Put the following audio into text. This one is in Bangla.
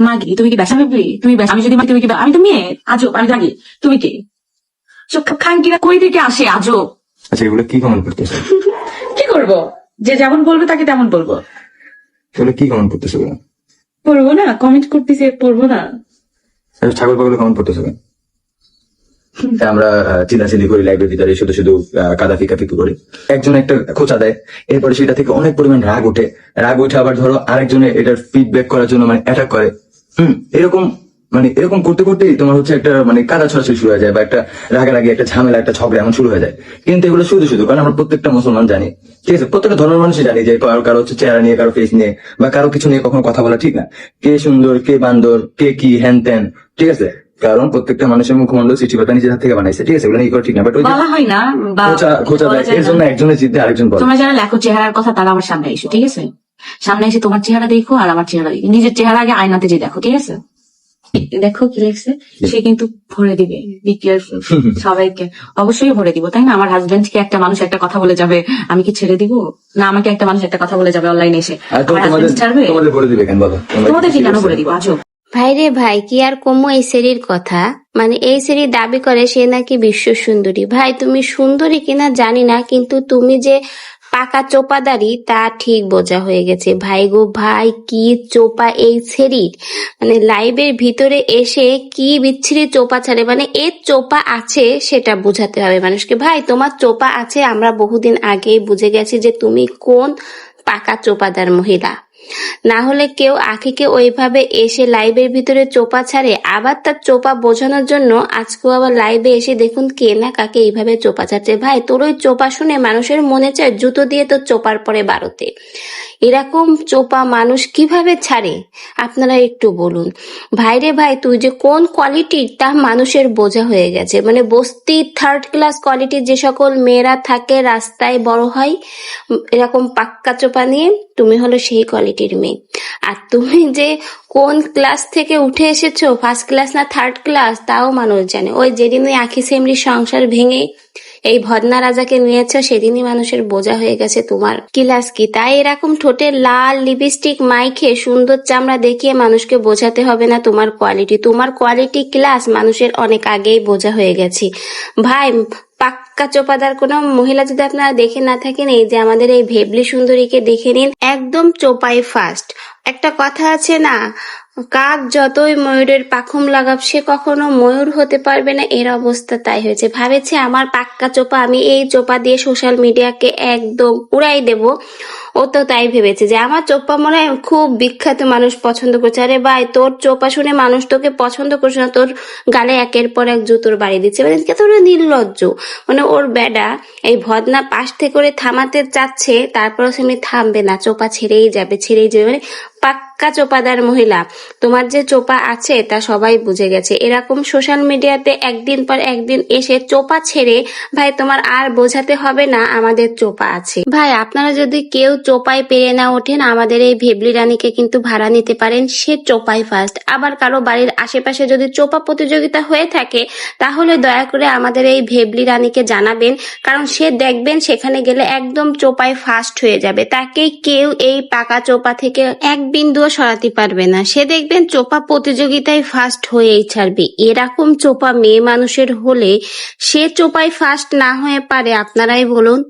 মাগি তুমি কি তুমি আমি যদি তুমি কি আমি তো মেয়ে আজব আমি জানি। তুমি কি? কই থেকে আসে আজব? আচ্ছা এগুলো কি কমেন্ট করতেছে? কি করব? যে যেমন বলবে তাকে তেমন বলব। এগুলো কি কমেন্ট করতেছে এগুলো? পড়ব না? কমেন্ট করতেছে পড়ব না। ছাগল পাগল কমেন্ট করতেছে? আমরা চিনাচিনি করি লাইব্রেরির ভিতরে শুধু শুধু কাদা ফিকা ফিকু করি। একজন একটা খোঁচা দেয় এরপরে সেটা থেকে অনেক পরিমাণ রাগ ওঠে। রাগ উঠে আবার ধরো আরেকজনে এটার ফিডব্যাক করার জন্য মানে অ্যাটাক করে। হুম এরকম মানে এরকম করতে করতেই তোমার হচ্ছে একটা মানে কাদা ছড়াছড়ি শুরু হয়ে যায় বা একটা রাগারাগি একটা ঝামেলা একটা ঝগড়া এমন শুরু হয়ে যায়। কিন্তু এগুলো শুধু শুধু কারণ আমরা প্রত্যেকটা মুসলমান জানি। ঠিক আছে প্রত্যেকটা ধর্মের মানুষই জানি যে কারও কারও হচ্ছে চেহারা নিয়ে কারও ফেস নিয়ে বা কারও কিছু নিয়ে কখনো কথা বলা ঠিক না। কে সুন্দর কে বান্দর কে কি হ্যান ত্যান ঠিক আছে? কারণ প্রত্যেকটা মানুষের মুখমন্ডল সৃষ্টিকর্তা নিজের হাত থেকে বানাইছে ঠিক আছে? এগুলো এই করে ঠিক না বাট বলা হয় না খোঁচা খোঁচা দেয় যায় এর জন্য একজনের জিতে আরেকজন বলে। তোমরা যারা লেখো চেহারার কথা তারা আমার সামনে এসো ঠিক আছে? সামনে এসে তোমার চেহারা দেখো আর আমার চেহারা দেখো। নিজের চেহারা আগে আয়নাতে যে দেখো ঠিক আছে? দেখো কি লিখছে? সে কিন্তু ভরে দিবে। বি কেয়ারফুল সবাইকে। অবশ্যই ভরে দিব তাই না? আমার হাজবেন্ড কে একটা মানুষ একটা কথা বলে যাবে আমি কি ছেড়ে দিব? না আমাকে একটা মানুষ একটা কথা বলে যাবে অনলাইনে এসে। তোমাদের তোমাদের বলে দিবে আজব ভাই রে ভাই কি আর কমো এই সেরির কথা? মানে এই সেরি দাবি করে সে নাকি বিশ্ব সুন্দরী। ভাই তুমি সুন্দরী কিনা জানি না কিন্তু তুমি যে পাকা চোপাদারি, তা ঠিক বোঝা হয়ে গেছে। ভাই গো ভাই, কি চোপা এই ছেড়ির? মানে লাইভের ভিতরে এসে কি বিচ্ছিরি চোপা ছাড়ে? মানে এর চোপা আছে সেটা বোঝাতে হবে মানুষকে। ভাই, তোমার চোপা আছে, আমরা বহুদিন আগেই বুঝে গেছি যে তুমি কোন পাকা চোপাদার মহিলা। না হলে কেউ আখিকে ওইভাবে এসে লাইভের ভিতরে চোপা ছাড়ে। আবার তার চোপা বোঝানোর জন্য আজকেও আবার লাইভে এসে দেখুন কে না কাকে এইভাবে চোপা ছাড়ছে। ভাই, তোর ওই চোপা শুনে মানুষের মনে চায় জুতো দিয়ে তোর চোপার পরে বারোতে। এরকম চোপা মানুষ কীভাবে ছাড়ে? আপনারা একটু বলুন। ভাইরে ভাই, তুই যে কোন কোয়ালিটির তা মানুষের বোঝা হয়ে গেছে? মানে বস্তি থার্ড ক্লাস কোয়ালিটির যে সকল মেয়েরা থাকে রাস্তায় বড় হয়, এরকম পাক্কা চোপা নিয়ে তুমি হলো সেই কোয়ালিটির মেয়ে। আর তুমি যে কোন ক্লাস থেকে উঠে এসেছ ফার্স্ট ক্লাস না থার্ড ক্লাস তাও মানুষ জানে। ওই যেদিন ওই আখি সেমরির সংসার ভেঙে এই ভদনা রাজাকে নিয়েছ, সেদিনই মানুষের বোঝা হয়ে গেছে তোমার ক্লাস কি। তাই এরকম ঠোঁটে লাল লিপস্টিক মাইখে সুন্দর চামড়া দেখিয়ে মানুষকে বোঝাতে হবে না তোমার কোয়ালিটি তোমার কোয়ালিটি ক্লাস মানুষের অনেক আগেই বোঝা হয়ে গেছে। ভাই পাক্কা চোপাদার কোনো মহিলা যদি আপনারা দেখে না থাকেন, এই যে আমাদের এই ভেবলি সুন্দরীকে দেখে নিন, একদম চোপাই ফার্স্ট একটা কথা আছে না, কাক যতই ময়ূরের পাখুম লাগাব সে কখনো ময়ূর হতে পারবে না, এর অবস্থা তাই হয়েছে। ভাবেছে, আমার পাক্কা চোপা, আমি এই চোপা দিয়ে সোশ্যাল মিডিয়াকে একদম উড়াই দেব। ও তো তাই ভেবেছে যে আমার চোপা মনে হয় খুব বিখ্যাত মানুষ পছন্দ করছে। আরে ভাই, তোর চোপা শুনে মানুষ তোকে পছন্দ করছে না, তোর গালে একের পর এক জুতোর বাড়ি দিচ্ছে। মানে তোর নির্লজ্জ। মানে ওর বেডা এই ভদনা পাশ থেকে করে থামাতে চাচ্ছে, তারপরও সে থামবে না। চোপা ছেড়েই যাবে ছেড়েই যাবে। মানে পাক্কা চোপাদার মহিলা। তোমার যে চোপা আছে তা সবাই বুঝে গেছে। এরকম সোশ্যাল মিডিয়াতে একদিন পর একদিন এসে চোপা ছেড়ে, ভাই, তোমার আর বোঝাতে হবে না, আমাদের চোপা আছে। ভাই, আপনারা যদি কেউ চোপায় পেরে না ওঠেন, আমাদের এই ভেবলি রানীকে কিন্তু ভাড়া নিতে পারেন। সে চোপাই ফার্স্ট আবার কারও বাড়ির আশেপাশে যদি চোপা প্রতিযোগিতা হয়ে থাকে, তাহলে দয়া করে আমাদের এই ভেবলি রানীকে জানাবেন। কারণ সে দেখবেন সেখানে গেলে একদম চোপায় ফার্স্ট হয়ে যাবে। তাকে কেউ এই পাকা চোপা থেকে এক বিন্দুও সরাতে পারবে না। সে দেখবেন চোপা প্রতিযোগিতায় ফার্স্ট হয়েই ছাড়বে। এরকম চোপা মেয়ে মানুষের হলে সে চোপায় ফার্স্ট না হয়ে পারে। আপনারাই বলুন।